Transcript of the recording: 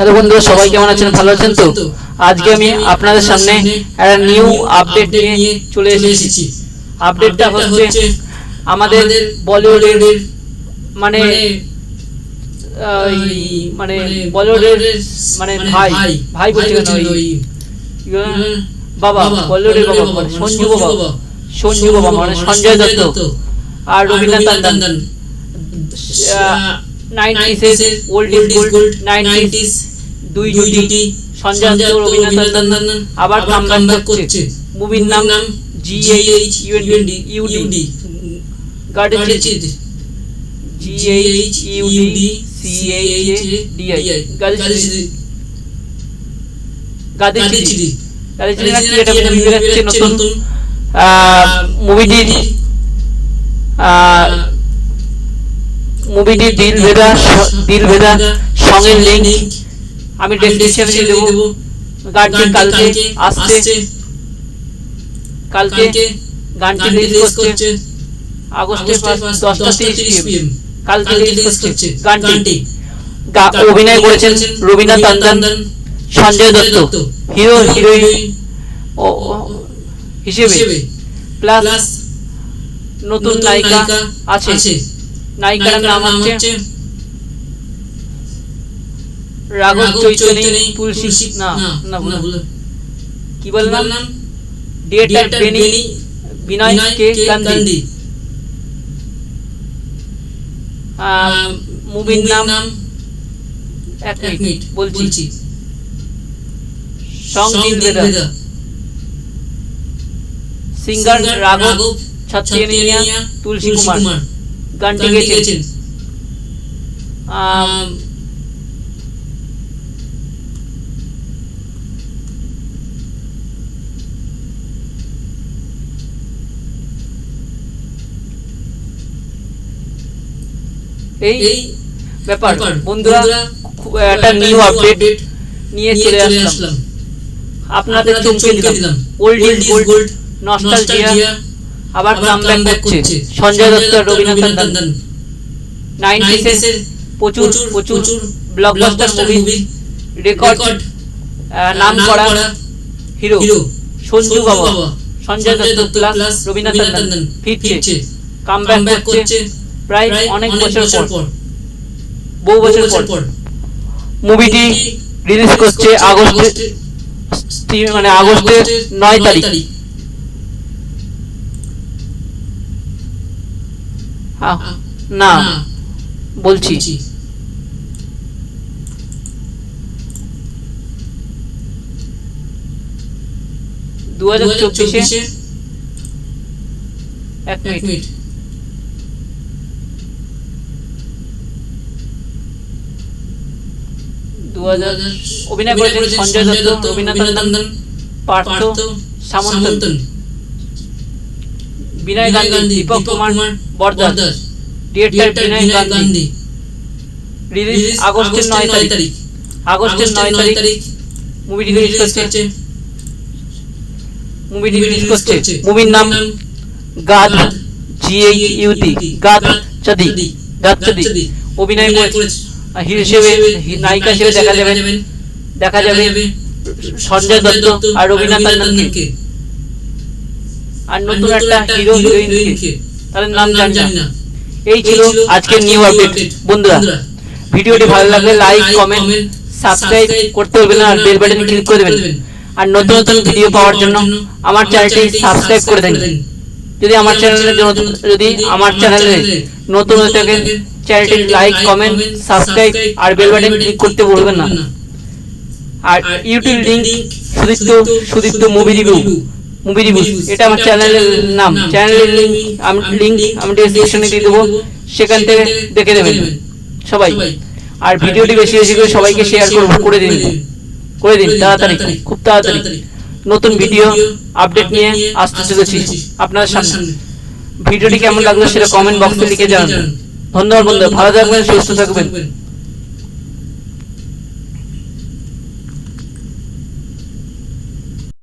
Hello বন্ধুরা সবাই কেমন আছেন? ভালো আছেন তো? আজকে আমি আপনাদের সামনে একটা নিউ আপডেট নিয়ে চলে এসেছি। আপডেটটা হচ্ছে আমাদের বলিউডের মানে মানে বলিউডের মানে ভাই ভাই বলছি কেন ওই ইয়ে, বাবা বলিউডের বাবা মানে সঞ্জু বাবা সঞ্জু বাবা মানে সঞ্জয় দত্ত আর Rabindranath Tandon nineties old is gold nineties দুই জুটি সঞ্জয় দত্ত রবীন্দ্রনাথ ট্যান্ডন আবার কামব্যাক করছে মুভির নাম G H U N D U D garden G H U D C H D I গাদেচিরি গাদেচিরি নাকি এটা মুভি বেরোচ্ছে নতুন মুভিটির মুভিটি দিল ভেদা দিল ভেদা সঙ্গের লিঙ্ক আমি ডেসক্রিপশনে দিয়ে দেবো। গানটি কালকে আসছে। কালকে গানটি রিলিজ করছে। আগস্টের দশটা তিরিশ পিএম কালকে রিলিজ করছে। গানটি। অভিনয় করেছেন রবীন্দ্রনাথ ট্যান্ডন সঞ্জয় দত্ত। Hero heroine. হিসেবে। প্লাস নতুন নায়িকা আছে। নায়িকার নাম হচ্ছে রাঘব চৈতন্য তুলসী না না ভুল কি বললাম? ডিরেক্টর বেনি বিনয় কে গান্ধী মুভির নাম? এক মিনিট বলছি। সং দিল বেদা সিঙ্গার রাঘব ছত্রিয়ানিয়া তুলসী কুমার গানটি গেছেন এই ব্যাপার। বন্ধুরা একটা নিউ আপডেট নিয়ে চলে আসলাম। আপনাদের চমকে দিলাম। ওল্ড ইজ গোল্ড নস্টালজিয়া আবার কামব্যাক করছে। সঞ্জয় দত্ত আর রবীন্দ্রনাথ ট্যান্ডন নাইনটিসের প্রচুর প্রচুর ব্লকবাস্টার মুভি রেকর্ড নাম করা হিরো সঞ্জু বাবা। সঞ্জয় দত্ত প্লাস রবীন্দ্রনাথ ট্যান্ডন ফিরছে। কামব্যাক করছে। প্রায় অনেক বছর পর। বহু বছর পর। মুভিটি রিলিজ করছে আগস্টে মানে আগস্টের নয় তারিখ। না বলছি। দু হাজার চব্বিশে? এক মিনিট। দু হাজার অভিনয় করেছেন সঞ্জয় দত্ত ট্যান্ডন পার্থ সামন্ত বিনয় গান্ধী দীপক কুমার বরদাস। ডিরেক্টর বিনয় গান্ধী। রিলিজ আগস্টের নয় তারিখ। আগস্টের নয় তারিখ। মুভিটি রিলিজ করছে। মুভিটি রিলিজ করছে। মুভির নাম গাদ জি ইউটি গাদ চাদি গাদ চাদি। অভিনয় করেছে। হিরো হিসেবে নায়িকা হিসেবে দেখা যাবে দেখা যাবে সঞ্জয় দত্ত আর রবীন্দ্রনাথ ট্যান্ডনকে আর নতুন একটা হিরো হিরোইনকে তাদের নাম জানি না। এই ছিল আজকের নিউ আপডেট বন্ধুরা ভিডিওটি ভালো লাগলে লাইক কমেন্ট সাবস্ক্রাইব করতে ভুলবেন না আর বেল বাটনে ক্লিক করে দেবেন। আর নতুন নতুন ভিডিও পাওয়ার জন্য আমার চ্যানেলটি সাবস্ক্রাইব করে দেন যদি আমার চ্যানেলে যদি আমার চ্যানেলে নতুন হয়ে থাকে চ্যানেলটি লাইক কমেন্ট সাবস্ক্রাইব আর বেল বাটন ক্লিক করতে ভুলবেন না। আর YouTube link Sudipta Sudipta movie review movie review এটা আমার চ্যানেলের নাম। চ্যানেলের লিংক আমি লিংক আমি ডেসক্রিপশনে দিয়ে দেবো। সেখান থেকে দেখে নেবেন সবাই। আর ভিডিওটি বেশি বেশি করে সবাইকে শেয়ার করব। করে দিন। করে দিন। তাড়াতাড়ি। খুব তাড়াতাড়ি। নতুন ভিডিও আপডেট নিয়ে আসতে চলেছি। আপনাদের সামনে। ভিডিওটি কেমন লাগল সেটা কমেন্ট বক্সে লিখে জানান। ধন্যবাদ বন্ধু ভালো থাকবেন সুস্থ থাকবেন।